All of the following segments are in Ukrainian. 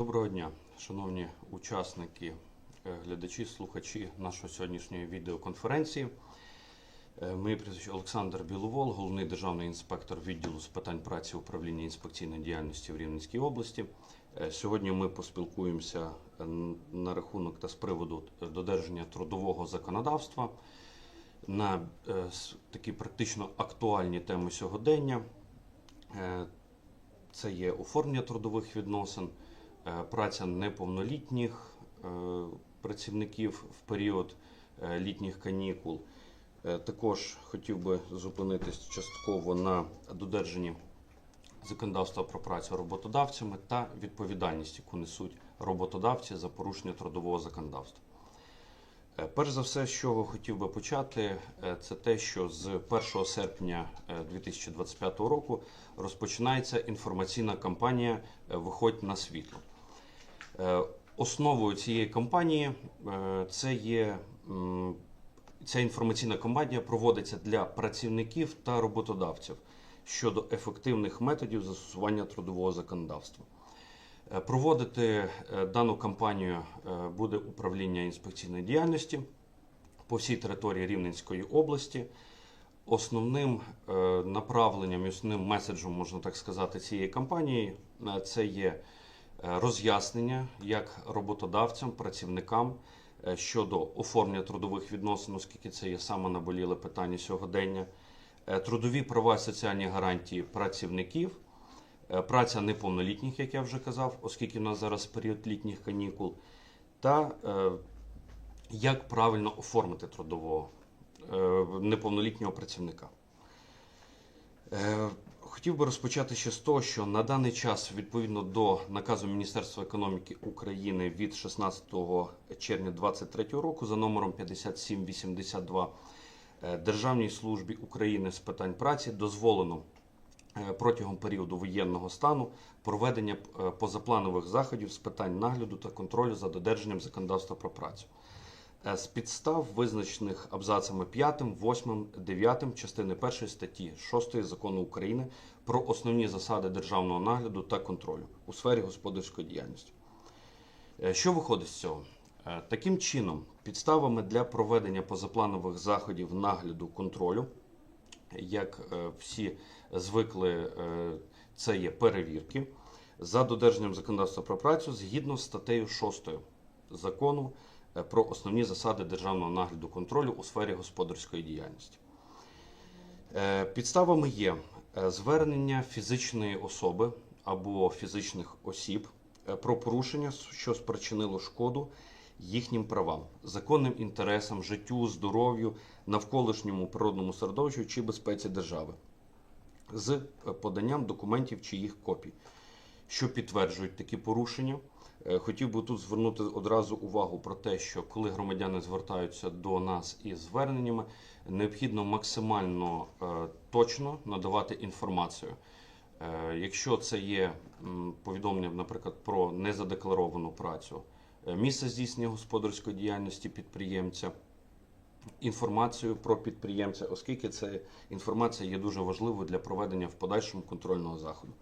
Доброго дня, шановні учасники, е, глядачі, слухачі нашої сьогоднішньої відеоконференції. Е, прізвище Олександр Біловол, головний державний інспектор відділу з питань праці управління інспекційної діяльності в Рівненській області. Е, Сьогодні ми поспілкуємося на рахунок та з приводу додержання трудового законодавства на такі практично актуальні теми сьогодення. Це є оформлення трудових відносин, праця неповнолітніх е, працівників в період е, літніх канікул. Е, Також хотів би зупинитись частково на додержанні законодавства про працю роботодавцями та відповідальність, яку несуть роботодавці за порушення трудового законодавства. Е, Перш за все, з чого хотів би почати, е, це те, що з 1 серпня е, 2025 року розпочинається інформаційна кампанія е, Виходь на світло. Е, Основою цієї кампанії е, це є ця інформаційна кампанія проводиться для працівників та роботодавців щодо ефективних методів застосування трудового законодавства. Е, Проводити дану кампанію буде управління інспекційної діяльності по всій території Рівненської області. Основним направленням основним меседжем, можна так сказати, цієї кампанії це є роз'яснення як роботодавцям, працівникам е, щодо оформлення трудових відносин, оскільки це є саме наболіле питання сьогодення, е, трудові права і соціальні гарантії працівників. Е, Праця неповнолітніх, як я вже казав, оскільки в нас зараз період літніх канікул, та е, як правильно оформити трудового е, неповнолітнього працівника. Хотів би розпочати ще з того, що на даний час, відповідно до наказу Міністерства економіки України від 16 червня 2023 року за номером 5782 е, Державній службі України з питань праці дозволено е, протягом періоду воєнного стану проведення е, позапланових заходів з питань нагляду та контролю за додержанням законодавства про працю. Е, З підстав, визначених абзацами 5, 8, 9 частини 1 статті 6 закону України про основні засади державного нагляду та контролю у сфері господарської діяльності. Е, Що виходить з цього? Е, Таким чином, підставами для проведення позапланових заходів нагляду контролю, як всі звикли, це є перевірки за додержанням законодавства про працю згідно з статтею 6 закону про основні засади державного нагляду контролю у сфері господарської діяльності. Е, Підставами є е, звернення фізичної особи або фізичних осіб е, про порушення, що спричинило шкоду їхнім правам, законним інтересам, життю, здоров'ю, навколишньому природному середовищу чи безпеці держави з е, поданням документів чи їх копій, що підтверджують такі порушення. Е, Хотів би тут звернути одразу увагу про те, що коли громадяни звертаються до нас із зверненнями, необхідно максимально е, точно надавати інформацію. Е, Якщо це є повідомлення, наприклад, про незадекларовану працю, місце здійснення господарської діяльності підприємця, інформацію про підприємця, оскільки ця інформація є дуже важливою для проведення в подальшому контрольного заходу.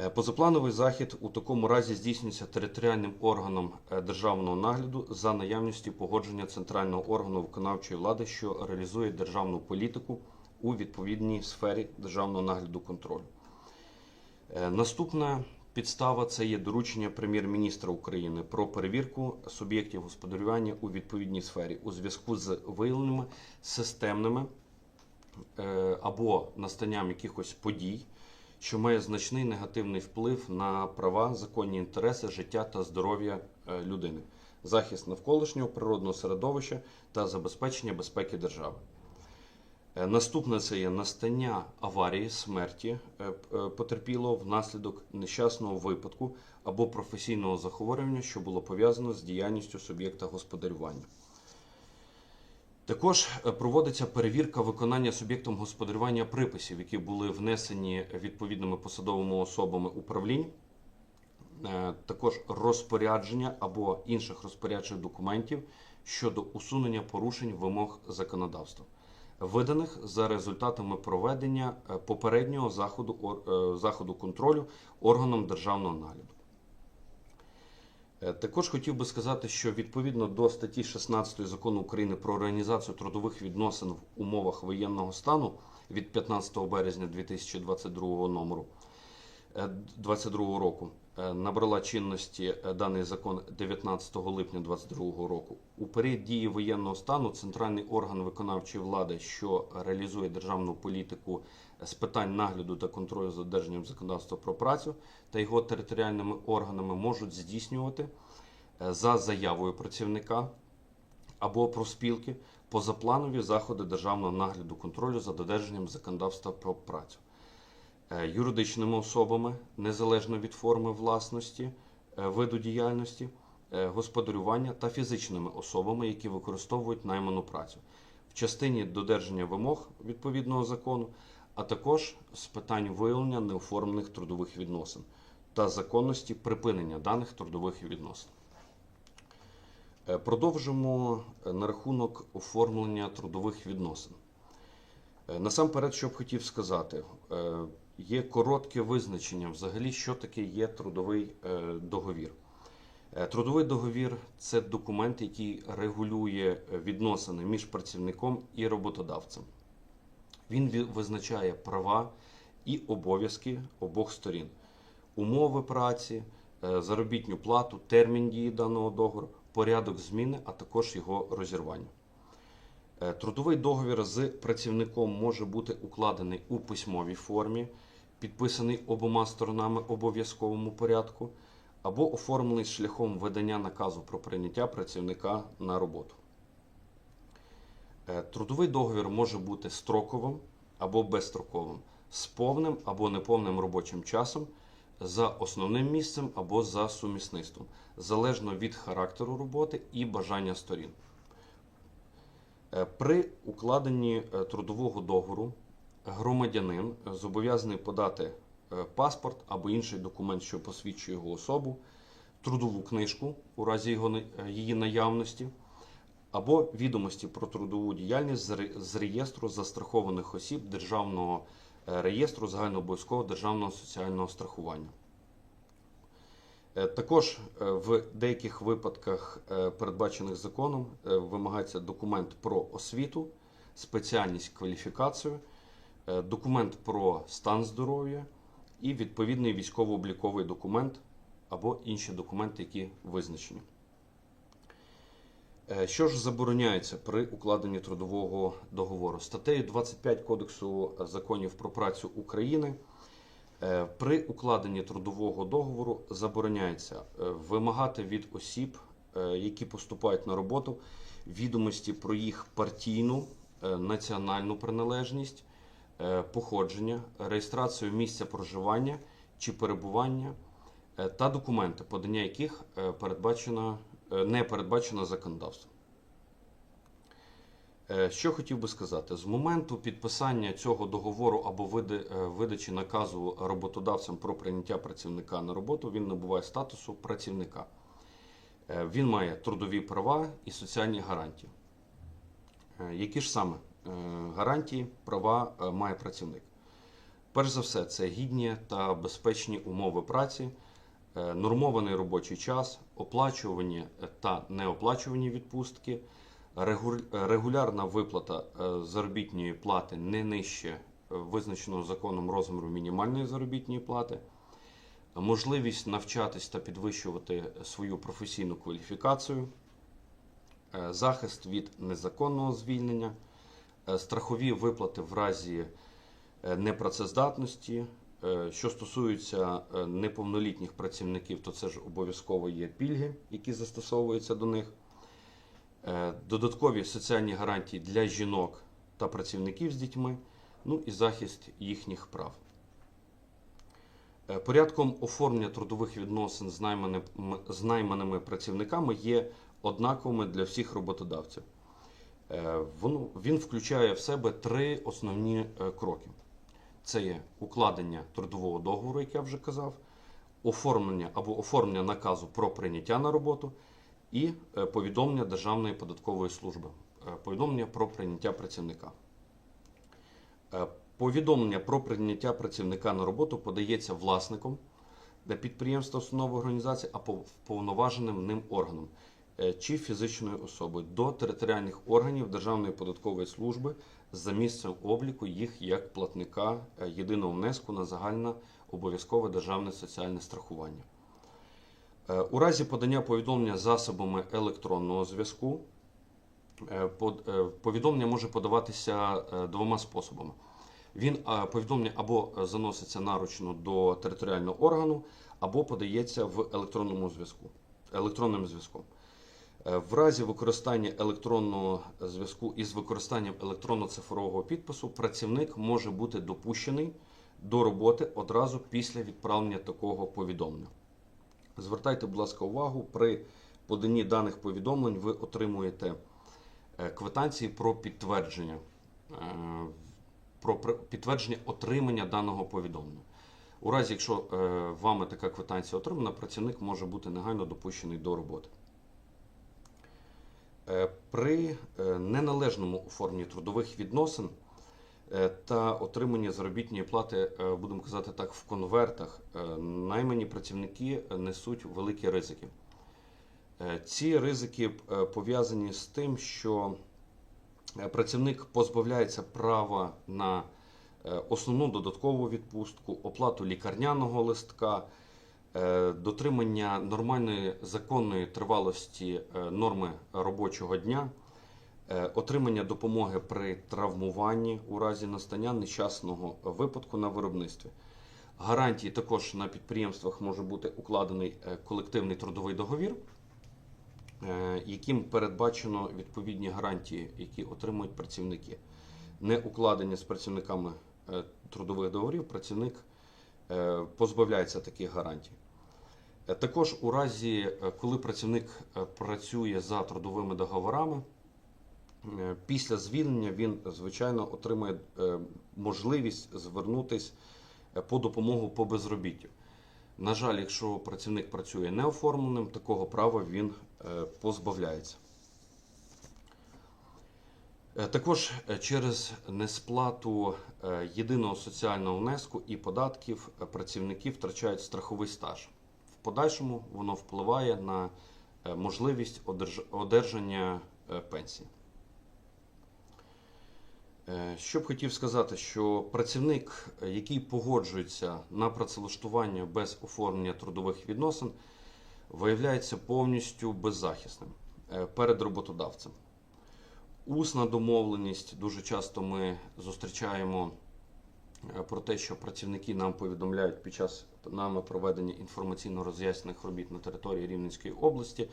Е, Позаплановий захід у такому разі здійснюється територіальним органом е, державного нагляду за наявністю погодження центрального органу виконавчої влади, що реалізує державну політику у відповідній сфері державного нагляду контролю. Е, Наступна підстава це є доручення прем'єр-міністра України про перевірку суб'єктів господарювання у відповідній сфері у зв'язку з виявленими системними або настанням якихось подій, що має значний негативний вплив на права, законні інтереси, життя та здоров'я е, людини, захист навколишнього природного середовища та забезпечення безпеки держави. Е, Наступне це є настання аварії, смерті е, потерпілого внаслідок нещасного випадку або професійного захворювання, що було пов'язано з діяльністю суб'єкта господарювання. Також е, проводиться перевірка виконання суб'єктом господарювання приписів, які були внесені відповідними посадовими особами управлінь, Е, також розпорядження або інших розпорядчих документів щодо усунення порушень вимог законодавства, виданих за результатами проведення е, попереднього заходу, заходу контролю органом державного нагляду. Е, Також хотів би сказати, що відповідно до статті 16 закону України про організацію трудових відносин в умовах воєнного стану від 15 березня 2022 номеру е, 22 року е, набрала чинності е, даний закон 19 липня 2022 року. У період дії воєнного стану центральний орган виконавчої влади, що реалізує державну політику з питань нагляду та контролю за додержанням законодавства про працю та його територіальними органами можуть здійснювати е, за заявою працівника або профспілки позапланові заходи державного нагляду контролю за додержанням законодавства про працю. Е, юридичними особами незалежно від форми власності, е, виду діяльності, господарювання та фізичними особами, які використовують найману працю. В частині додержання вимог відповідного закону, а також з питань виявлення неоформлених трудових відносин та законності припинення даних трудових відносин. Е, Продовжимо е, на рахунок оформлення трудових відносин. Е, Насамперед, що б хотів сказати, є коротке визначення взагалі, що таке є трудовий договір. Трудовий договір це документ, який регулює відносини між працівником і роботодавцем. Він визначає права і обов'язки обох сторін, умови праці, е, заробітню плату, термін дії даного договору, порядок зміни, а також його розірвання. Е, Трудовий договір з працівником може бути укладений у письмовій формі, підписаний обома сторонами обов'язковому порядку, або оформлений шляхом видання наказу про прийняття працівника на роботу. Е, Трудовий договір може бути строковим або безстроковим, з повним або неповним робочим часом, за основним місцем або за сумісництвом, залежно від характеру роботи і бажання сторін. Е, При укладенні е, трудового договору громадянин зобов'язаний подати паспорт або інший документ, що посвідчує його особу, трудову книжку у разі його, її наявності, або відомості про трудову діяльність з реєстру застрахованих осіб Державного е, реєстру загальнообов'язкового державного соціального страхування. Е, Також е, в деяких випадках, передбачених законом, вимагається документ про освіту, спеціальність, кваліфікацію, документ про стан здоров'я і відповідний військово-обліковий документ або інші документи, які визначені. Е, Що ж забороняється при укладенні трудового договору? Статтею 25 Кодексу законів про працю України е, при укладенні трудового договору забороняється е, вимагати від осіб, які поступають на роботу, відомості про їх партійну, національну приналежність, походження, реєстрацію місця проживання чи перебування та документи, подання яких передбачено, не передбачено законодавством. Е, Що хотів би сказати, з моменту підписання цього договору або е, видачі наказу роботодавцям про прийняття працівника на роботу, він набуває статусу працівника. Е, Він має трудові права і соціальні гарантії. Е, Які ж саме е, гарантії, права е, має працівник? Перш за все, це гідні та безпечні умови праці, е, нормований робочий час, оплачувані е, та неоплачувані відпустки, е, регулярна виплата е, заробітної плати не нижче е, визначеного законом розміру мінімальної заробітної плати, можливість навчатись та підвищувати свою професійну кваліфікацію, е, захист від незаконного звільнення, е, страхові виплати в разі е, непрацездатності. Е, Що стосується е, неповнолітніх працівників, то це ж обов'язково є пільги, які застосовуються до них. Е, Додаткові соціальні гарантії для жінок та працівників з дітьми, ну і захист їхніх прав. Порядком оформлення трудових відносин з найманим- з найманими працівниками є однаковими для всіх роботодавців. Він включає в себе три основні кроки: це є укладення трудового договору, як я вже казав, оформлення або оформлення наказу про прийняття на роботу і е, повідомлення Державної податкової служби, е, повідомлення про прийняття працівника. Е, Повідомлення про прийняття працівника на роботу подається власником підприємства, установи організації або вповноваженим ним органом чи фізичною особою до територіальних органів Державної податкової служби за місцем обліку їх як платника е, єдиного внеску на загальне обов'язкове державне соціальне страхування. Е, У разі подання повідомлення засобами електронного зв'язку е, повідомлення може подаватися двома способами. Він повідомлення або заноситься наручно до територіального органу, або подається в електронному зв'язку. Електронним зв'язком. Е, В разі використання електронного зв'язку із використанням електронно-цифрового підпису працівник може бути допущений до роботи одразу після відправлення такого повідомлення. Звертайте, будь ласка, увагу, при поданні даних повідомлень ви отримуєте е, квитанції про підтвердження, е, про підтвердження отримання даного повідомлення. У разі, якщо е, вами така квитанція отримана, працівник може бути негайно допущений до роботи. Е, При е, неналежному оформленні трудових відносин е, та отриманні заробітної плати, будемо казати так, в конвертах, наймані працівники несуть великі ризики. Ці ризики пов'язані з тим, що працівник позбавляється права на основну додаткову відпустку, оплату лікарняного листка, дотримання нормальної законної тривалості е, норми робочого дня, е, отримання допомоги при травмуванні у разі настання нещасного випадку на виробництві. Гарантії також на підприємствах може бути укладений е, колективний трудовий договір, е, яким передбачено відповідні гарантії, які отримують працівники. Не укладення з працівниками е, трудових договорів, працівник е, позбавляється таких гарантій. Е, Також у разі, е, коли працівник е, працює за трудовими договорами, після звільнення він, звичайно, отримує е, можливість звернутися по допомогу по безробіттю. На жаль, якщо працівник працює неоформленим, такого права він позбавляється. Також через несплату єдиного соціального внеску і податків працівники втрачають страховий стаж. В подальшому воно впливає на е, можливість одержання е, пенсії. Е, Що б хотів сказати, що працівник, який погоджується на працевлаштування без оформлення трудових відносин, виявляється повністю беззахисним перед роботодавцем. Усна домовленість дуже часто ми зустрічаємо про те, що працівники нам повідомляють під час нами проведення інформаційно-роз'ясних робіт на території Рівненської області.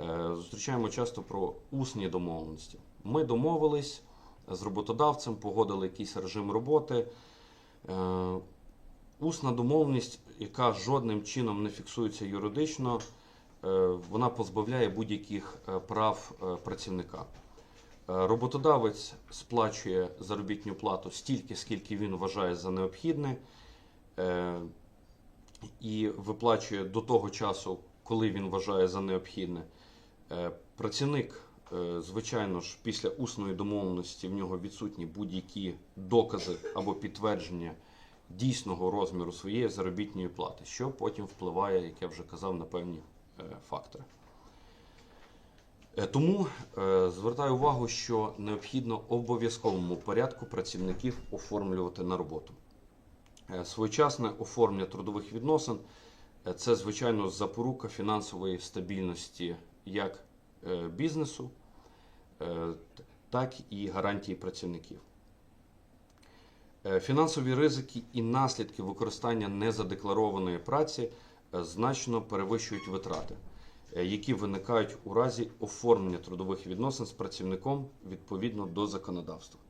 Е, Зустрічаємо часто про усні домовленості. Ми домовились з роботодавцем, погодили якийсь режим роботи. Е, Усна домовленість, яка жодним чином не фіксується юридично, е, вона позбавляє будь-яких е, прав е, працівника. Е, Роботодавець сплачує заробітну плату стільки, скільки він вважає за необхідне, е, і виплачує до того часу, коли він вважає за необхідне. Е, Працівник, звичайно ж, після усної домовленості в нього відсутні будь-які докази або підтвердження дійсного розміру своєї заробітної плати, що потім впливає, як я вже казав, на певні фактори. Е, Тому е, звертаю увагу, що необхідно обов'язковому порядку працівників оформлювати на роботу. Е, Своєчасне оформлення трудових відносин це, звичайно, запорука фінансової стабільності як бізнесу, так і гарантії працівників. Фінансові ризики і наслідки використання незадекларованої праці значно перевищують витрати, які виникають у разі оформлення трудових відносин з працівником відповідно до законодавства.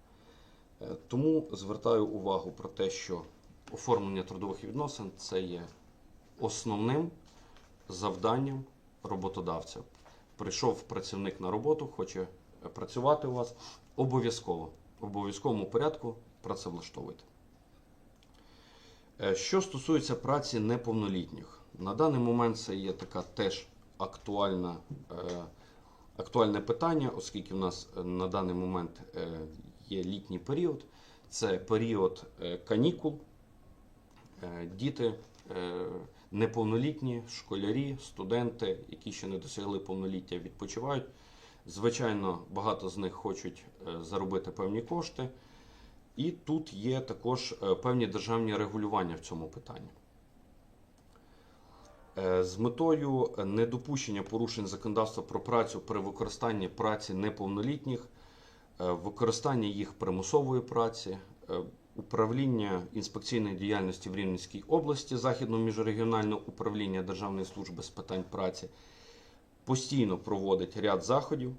Е, Тому звертаю увагу про те, що оформлення трудових відносин це є основним завданням роботодавця. Прийшов працівник на роботу, хоче е, працювати у вас, обов'язково, в обов'язковому порядку працевлаштовуйте. Е, Що стосується праці неповнолітніх, на даний момент це є така теж актуальна, е, актуальне питання, оскільки в нас е, на даний момент е, є літній період, це період канікул. Діти Неповнолітні школярі, студенти, які ще не досягли повноліття, відпочивають. Звичайно, багато з них хочуть заробити певні кошти. І тут є також певні державні регулювання в цьому питанні. Е, З метою недопущення порушень законодавства про працю при використанні праці неповнолітніх, е, використання їх примусової праці, е, управління інспекційної діяльності в Рівненській області, Західного міжрегіонального управління Державної служби з питань праці постійно проводить ряд заходів,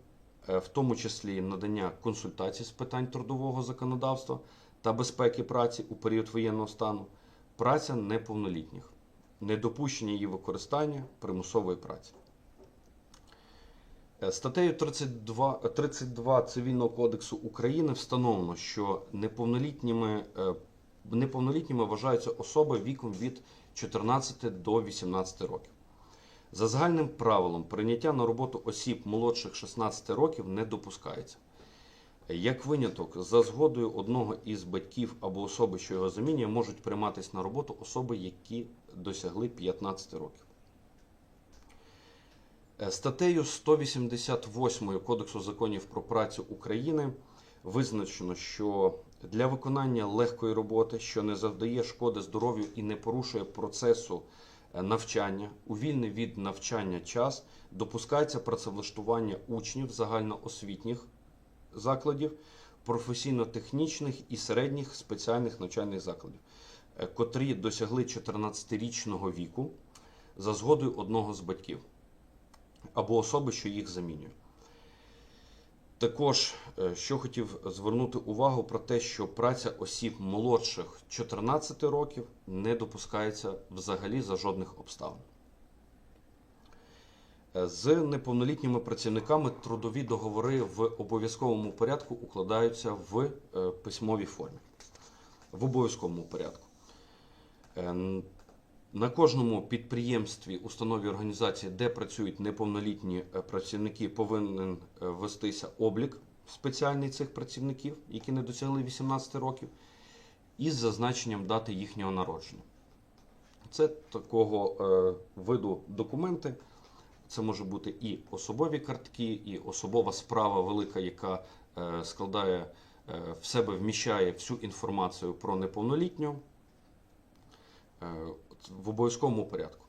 в тому числі надання консультацій з питань трудового законодавства та безпеки праці у період воєнного стану, праця неповнолітніх, недопущення її використання примусової праці. Е, Статтею 32, 32 Цивільного кодексу України встановлено, що неповнолітніми, е, неповнолітніми вважаються особи віком від 14 до 18 років. За загальним правилом, прийняття на роботу осіб молодших 16 років не допускається. Як виняток, за згодою одного із батьків або особи, що його замінює, можуть прийматися на роботу особи, які досягли 15 років. Е, Статтею 188 Кодексу законів про працю України визначено, що для виконання легкої роботи, що не завдає шкоди здоров'ю і не порушує процесу е, навчання, у вільний від навчання час допускається працевлаштування учнів загальноосвітніх закладів, професійно-технічних і середніх спеціальних навчальних закладів, котрі досягли 14-річного віку за згодою одного з батьків або особи, що їх замінює. Також, е, що хотів звернути увагу про те, що праця осіб молодших 14 років не допускається взагалі за жодних обставин. Е, З неповнолітніми працівниками трудові договори в обов'язковому порядку укладаються в е, письмовій формі. В обов'язковому порядку. Е, На кожному підприємстві, установі організації, де працюють неповнолітні е, працівники, повинен е, вестися облік спеціальний цих працівників, які не досягли 18 років, із зазначенням дати їхнього народження. Це такого виду документи. Це може бути і особові картки, і особова справа велика, яка складає в себе, вміщає всю інформацію про неповнолітнього в обов'язковому порядку.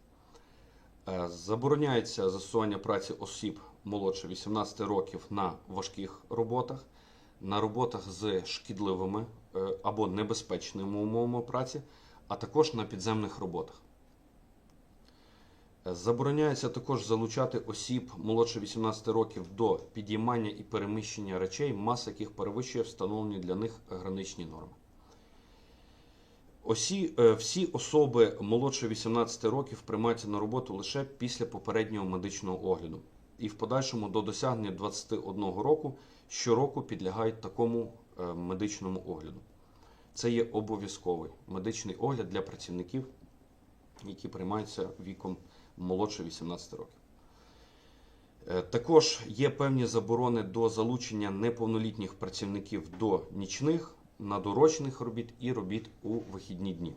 Е, Забороняється застосування праці осіб молодше 18 років на важких роботах, на роботах з шкідливими е, або небезпечними умовами праці, а також на підземних роботах. Е, Забороняється також залучати осіб молодше 18 років до підіймання і переміщення речей, маса яких перевищує встановлені для них граничні норми. Осі, е, всі особи молодше 18 років приймаються на роботу лише після попереднього медичного огляду і в подальшому до досягнення 21 року щороку підлягають такому е, медичному огляду. Це є обов'язковий медичний огляд для працівників, які приймаються віком молодше 18 років. Е, Також є певні заборони до залучення неповнолітніх працівників до нічних, надурочних робіт і робіт у вихідні дні.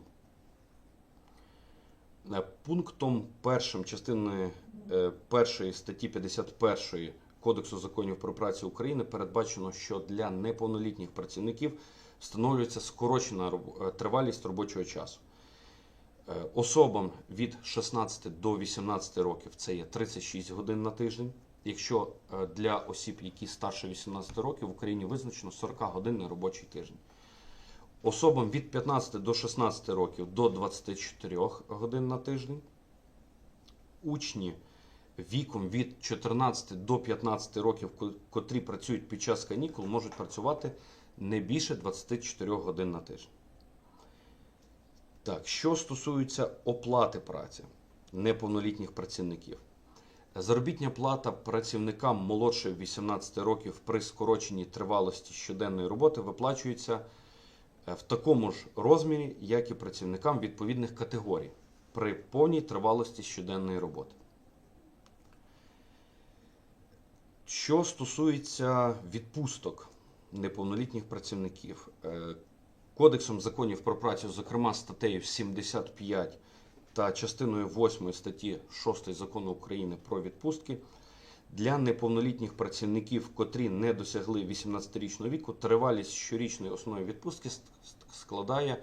Е, Пунктом першим частини е, першої статті 51 Кодексу законів про працю України передбачено, що для неповнолітніх працівників встановлюється скорочена е, тривалість робочого часу. Особам від 16 до 18 років це є 36 годин на тиждень. Якщо для осіб, які старше 18 років, в Україні визначено 40 годинний робочий тиждень. Особам від 15 до 16 років до 24 годин на тиждень. Учні віком від 14 до 15 років, котрі працюють під час канікул, можуть працювати не більше 24 годин на тиждень. Так, що стосується оплати праці неповнолітніх працівників. Заробітня плата працівникам молодше 18 років при скороченій тривалості щоденної роботи виплачується в такому ж розмірі, як і працівникам відповідних категорій при повній тривалості щоденної роботи. Що стосується відпусток неповнолітніх працівників, е, Кодексом законів про працю, зокрема статтею 75 та частиною 8 статті 6 закону України про відпустки для неповнолітніх працівників, котрі не досягли 18-річного віку, тривалість щорічної основної відпустки складає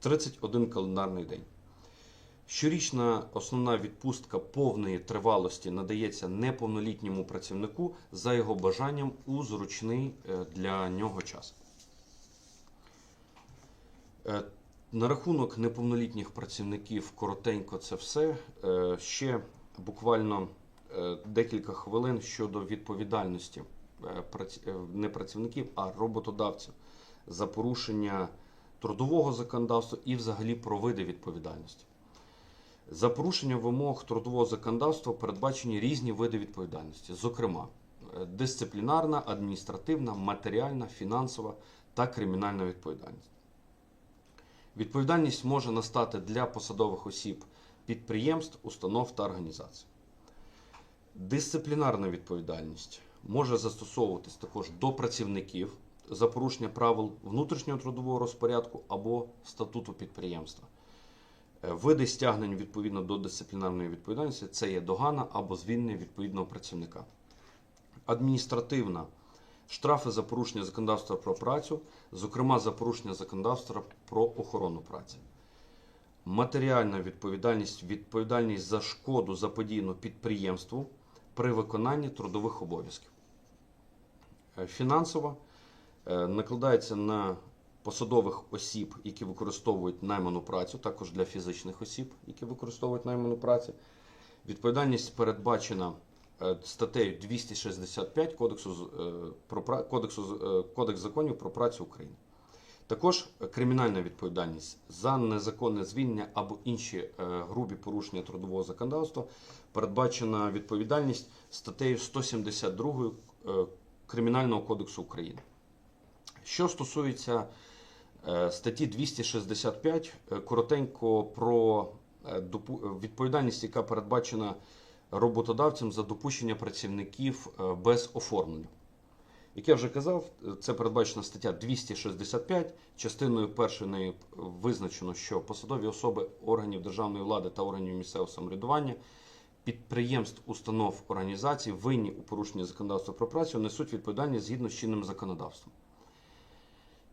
31 календарний день. Щорічна основна відпустка повної тривалості надається неповнолітньому працівнику за його бажанням у зручний е, для нього час. Е, На рахунок неповнолітніх працівників коротенько це все. Е, Ще буквально декілька хвилин щодо відповідальності е, е, не працівників, а роботодавців за порушення трудового законодавства і взагалі про види відповідальності. За порушення вимог трудового законодавства передбачені різні види відповідальності, зокрема, е, дисциплінарна, адміністративна, матеріальна, фінансова та кримінальна відповідальність. Відповідальність може настати для посадових осіб підприємств, установ та організацій. Дисциплінарна відповідальність може застосовуватись також до працівників за порушення правил внутрішнього трудового розпорядку або статуту підприємства. Е, Види стягнень відповідно до дисциплінарної відповідальності це є догана або звільнення відповідного працівника. Адміністративна штрафи за порушення законодавства про працю, зокрема за порушення законодавства про охорону праці. Матеріальна відповідальність відповідальність за шкоду заподіяну підприємству при виконанні трудових обов'язків. Е, Фінансова е, накладається на посадових осіб, які використовують найману працю, також для фізичних осіб, які використовують найману працю. Відповідальність передбачена е, статтею 265 Кодексу, Кодексу, Кодекс законів про працю України. Також кримінальна відповідальність за незаконне звільнення або інші е, грубі порушення трудового законодавства передбачена відповідальність статтею 172 е, Кримінального кодексу України. Що стосується е, статті 265, е, коротенько про відповідальність, яка передбачена роботодавцем за допущення працівників без оформлення. Як я вже казав, це передбачена стаття 265. Частиною першої неї визначено, що посадові особи органів державної влади та органів місцевого самоврядування, підприємств, установ, організацій, винні у порушенні законодавства про працю, несуть відповідальність згідно з чинним законодавством.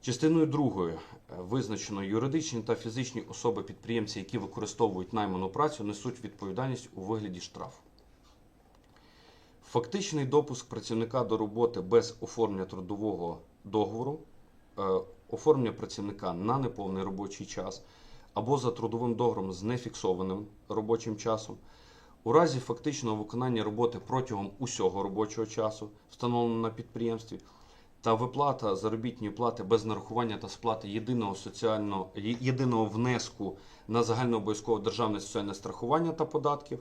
Частиною другою е, визначено юридичні та фізичні особи підприємці, які використовують найману працю, несуть відповідальність у вигляді штрафу. Фактичний допуск працівника до роботи без оформлення трудового договору, е, оформлення працівника на неповний робочий час або за трудовим договором з нефіксованим робочим часом, у разі фактичного виконання роботи протягом усього робочого часу, встановленого на підприємстві, та виплата заробітної плати без нарахування та сплати єдиного соціального єдиного внеску на загальнообов'язкове державне соціальне страхування та податків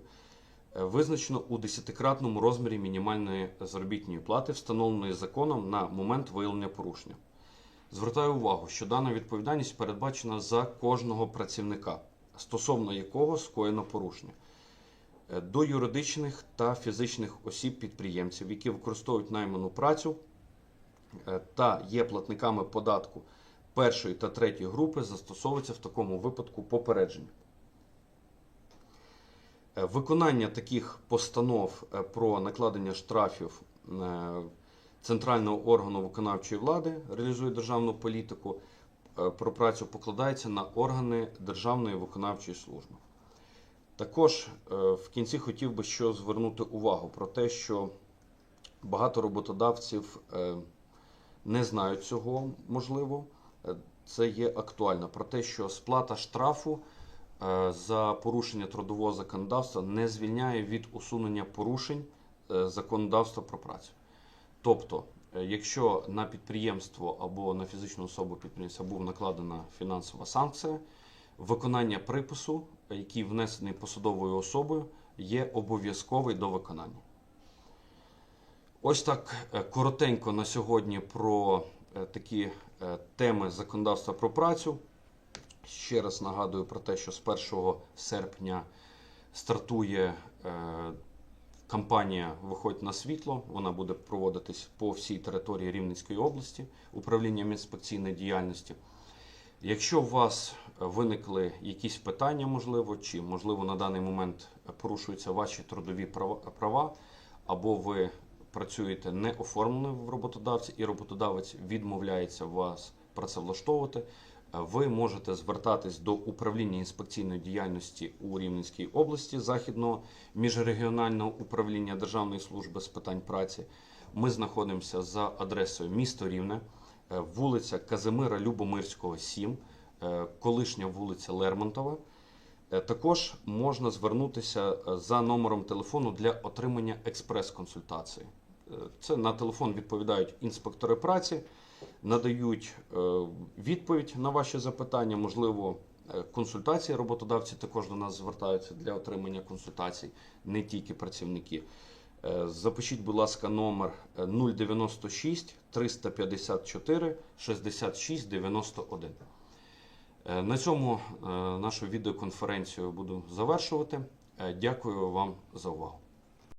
визначено у десятикратному розмірі мінімальної заробітної плати, встановленої законом на момент виявлення порушення. Звертаю увагу, що дана відповідальність передбачена за кожного працівника, стосовно якого скоєно порушення. Е, До юридичних та фізичних осіб підприємців, які використовують найману працю е, та є платниками податку першої та третьої групи, застосовується в такому випадку попередження. Е, Виконання таких постанов е, про накладення штрафів е, центрального органу виконавчої влади реалізує державну політику про працю покладається на органи Державної виконавчої служби. Також в кінці хотів би що звернути увагу про те, що багато роботодавців не знають цього, можливо. Це є актуально про те, що сплата штрафу за порушення трудового законодавства не звільняє від усунення порушень е, законодавства про працю. Тобто, е, якщо на підприємство або на фізичну особу підприємства був накладена фінансова санкція, виконання припису, е, який внесений посадовою особою, є обов'язковий до виконання. Ось так е, коротенько на сьогодні про е, такі е, теми законодавства про працю. Ще раз нагадую про те, що з 1 серпня стартує е, кампанія Виходь на світло. Вона буде проводитись по всій території Рівненської області управлінням інспекційної діяльності. Якщо у вас виникли якісь питання, можливо, чи можливо на даний момент порушуються ваші трудові права, або ви працюєте не оформлено в роботодавці, і роботодавець відмовляється вас працевлаштовувати, ви можете звертатись до управління інспекційної діяльності у Рівненській області Західного міжрегіонального управління Державної служби з питань праці. Ми знаходимося за адресою місто Рівне, е, вулиця Казимира Любомирського, 7, е, колишня вулиця Лермонтова. Е, Також можна звернутися за номером телефону для отримання експрес-консультації. Це на телефон відповідають інспектори праці, надають е, відповідь на ваші запитання, можливо, е, консультації роботодавці також до нас звертаються для отримання консультацій, не тільки працівники. Е, Запишіть, будь ласка, номер е, 096 354 66 91. Е, На цьому нашу відеоконференцію буду завершувати. Дякую вам за увагу.